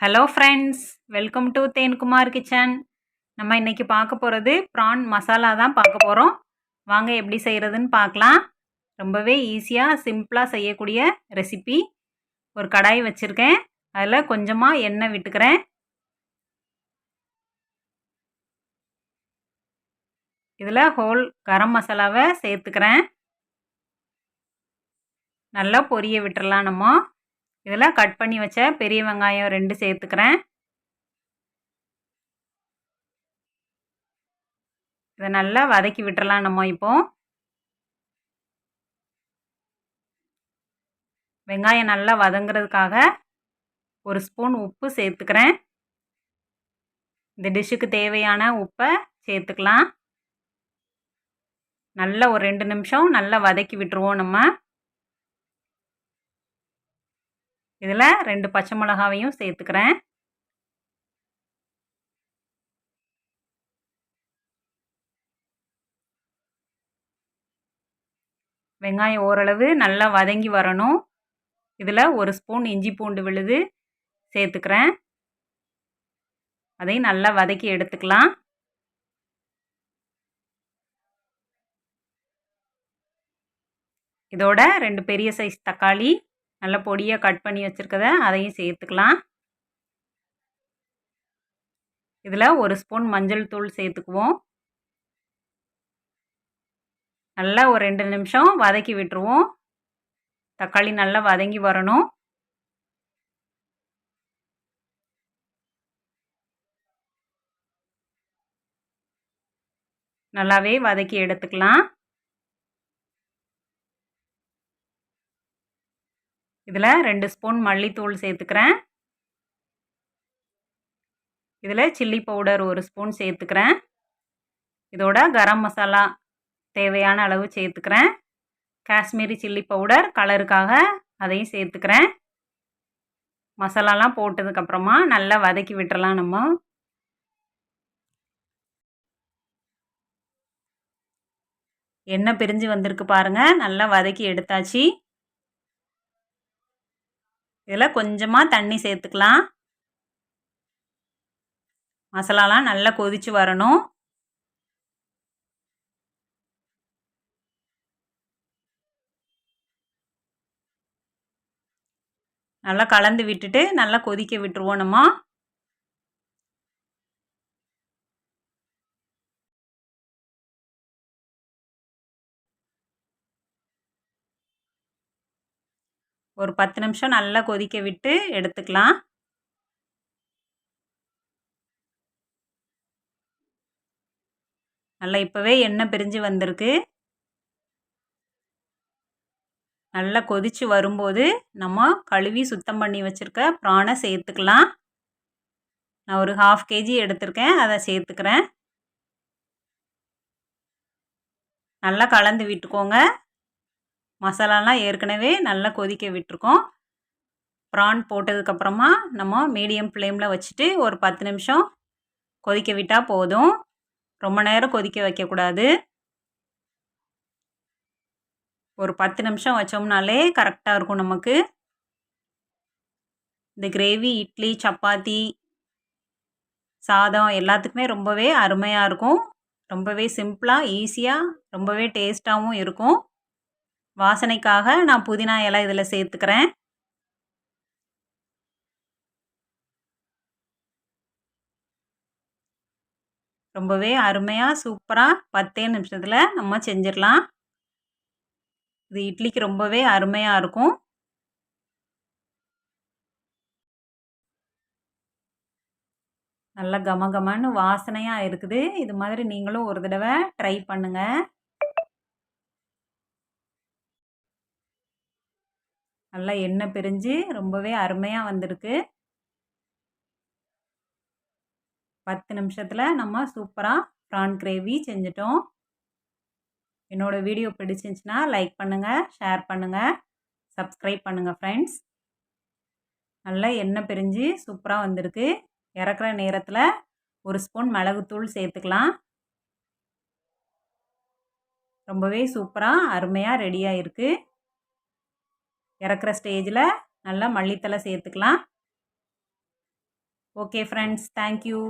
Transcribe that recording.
Hello friends welcome to Thenkumar kitchen நம்ம இன்றைக்கி பார்க்க போகிறது ப்ரான் மசாலா தான் பார்க்க போகிறோம் வாங்க எப்படி செய்கிறதுன்னு பார்க்கலாம். ரொம்பவே ஈஸியாக சிம்பிளாக செய்யக்கூடிய ரெசிபி ஒரு கடாய் வச்சுருக்கேன். அதில் கொஞ்சமாக எண்ணெய் விட்டுக்கிறேன். இதில் ஹோல் கரம் மசாலாவை சேர்த்துக்கிறேன். நல்லா பொரிய விட்டுறலாம் நம்ம. இதில் கட் பண்ணி வச்ச பெரிய வெங்காயம் ரெண்டு சேர்த்துக்கிறேன். இதை நல்லா வதக்கி விட்டுறலாம் நம்ம இப்போ. வெங்காயம் நல்லா வதங்குறதுக்காக ஒரு ஸ்பூன் உப்பு சேர்த்துக்கிறேன். இந்த டிஷ்ஷுக்கு தேவையான உப்பை சேர்த்துக்கலாம். நல்லா ஒரு ரெண்டு நிமிஷம் நல்லா வதக்கி விட்டுருவோம் நம்ம. இதில் ரெண்டு பச்சை மிளகாவையும் சேர்த்துக்கிறேன். வெங்காயம் ஓரளவு நல்லா வதங்கி வரணும். இதில் ஒரு ஸ்பூன் இஞ்சி பூண்டு விழுது சேர்த்துக்கிறேன். அதையும் நல்லா வதக்கி எடுத்துக்கலாம். இதோட ரெண்டு பெரிய சைஸ் தக்காளி நல்ல பொடியாக கட் பண்ணி வச்சுருக்கத அதையும் சேர்த்துக்கலாம். இதில் ஒரு ஸ்பூன் மஞ்சள் தூள் சேர்த்துக்குவோம். நல்லா ஒரு ரெண்டு நிமிஷம் வதக்கி விட்டுருவோம். தக்காளி நல்லா வதங்கி வரணும். நல்லாவே வதக்கி எடுத்துக்கலாம். இதில் ரெண்டு ஸ்பூன் மல்லித்தூள் சேர்த்துக்கிறேன். இதில் சில்லி பவுடர் ஒரு ஸ்பூன் சேர்த்துக்கிறேன். இதோட கரம் மசாலா தேவையான அளவு சேர்த்துக்கிறேன். காஷ்மீரி சில்லி பவுடர் கலருக்காக அதையும் சேர்த்துக்கிறேன். மசாலாலாம் போட்டதுக்கப்புறமா நல்லா வதக்கி விட்டுறலாம் நம்ம. எண்ணெய் பிரிஞ்சு வந்திருக்கு பாருங்கள் நல்லா வதக்கி எடுத்தாச்சு. இதில் கொஞ்சமாக தண்ணி சேர்த்துக்கலாம். மசாலாலாம் நல்லா கொதித்து வரணும். நல்லா கலந்து விட்டுட்டு நல்லா கொதிக்க விட்டுருவோம் நம்ம. ஒரு பத்து நிமிஷம் நல்லா கொதிக்க விட்டு எடுத்துக்கலாம். நல்லா இப்போவே எண்ணெய் பிரிஞ்சு வந்திருக்கு. நல்லா கொதித்து வரும்போது நம்ம கழுவி சுத்தம் பண்ணி வச்சுருக்க ப்ரானை சேர்த்துக்கலாம். நான் ஒரு ஹாஃப் கேஜி எடுத்திருக்கேன் அதை சேர்த்துக்கிறேன். நல்லா கலந்து விட்டுக்கோங்க. மசாலாலாம் ஏற்கனவே நல்லா கொதிக்க விட்டுருக்கோம். ப்ரான் போட்டதுக்கப்புறமா நம்ம மீடியம் ஃப்ளேமில் வச்சுட்டு ஒரு பத்து நிமிஷம் கொதிக்க விட்டால் போதும். ரொம்ப நேரம் கொதிக்க வைக்கக்கூடாது. ஒரு பத்து நிமிஷம் வச்சோம்னாலே கரெக்டாக இருக்கும் நமக்கு. இந்த கிரேவி இட்லி சப்பாத்தி சாதம் எல்லாத்துக்குமே ரொம்பவே அருமையாக இருக்கும். ரொம்பவே சிம்பிளாக ஈஸியாக ரொம்பவே டேஸ்ட்டாகவும் இருக்கும். வாசனைக்காக நான் புதினா இலை இதில் சேர்த்துக்கிறேன். ரொம்பவே அருமையாக சூப்பராக பத்தே நிமிஷத்தில் நம்ம செஞ்சிடலாம். இது இட்லிக்கு ரொம்பவே அருமையாக இருக்கும். நல்லா கம கமன்னு வாசனையாக இருக்குது. இது மாதிரி நீங்களும் ஒரு தடவை ட்ரை பண்ணுங்கள் நல்லா எண்ணெய் பிரிஞ்சு ரொம்பவே அருமையாக வந்திருக்கு. பத்து நிமிஷத்தில் நம்ம சூப்பராக ப்ரான் கிரேவி செஞ்சிட்டோம். என்னோடய வீடியோ பிடிச்சிருந்துச்சின்னா லைக் பண்ணுங்கள் ஷேர் பண்ணுங்கள் சப்ஸ்கிரைப் பண்ணுங்கள் ஃப்ரெண்ட்ஸ் நல்லா எண்ணெய் பிரிஞ்சு சூப்பராக வந்திருக்கு. இறக்குற நேரத்தில் ஒரு ஸ்பூன் மிளகுத்தூள் சேர்த்துக்கலாம். ரொம்பவே சூப்பராக அருமையாக ரெடியாக இருக்குது இறக்குற ஸ்டேஜில் நல்லா மல்லித்தலை சேர்த்துக்கலாம். Okay friends thank you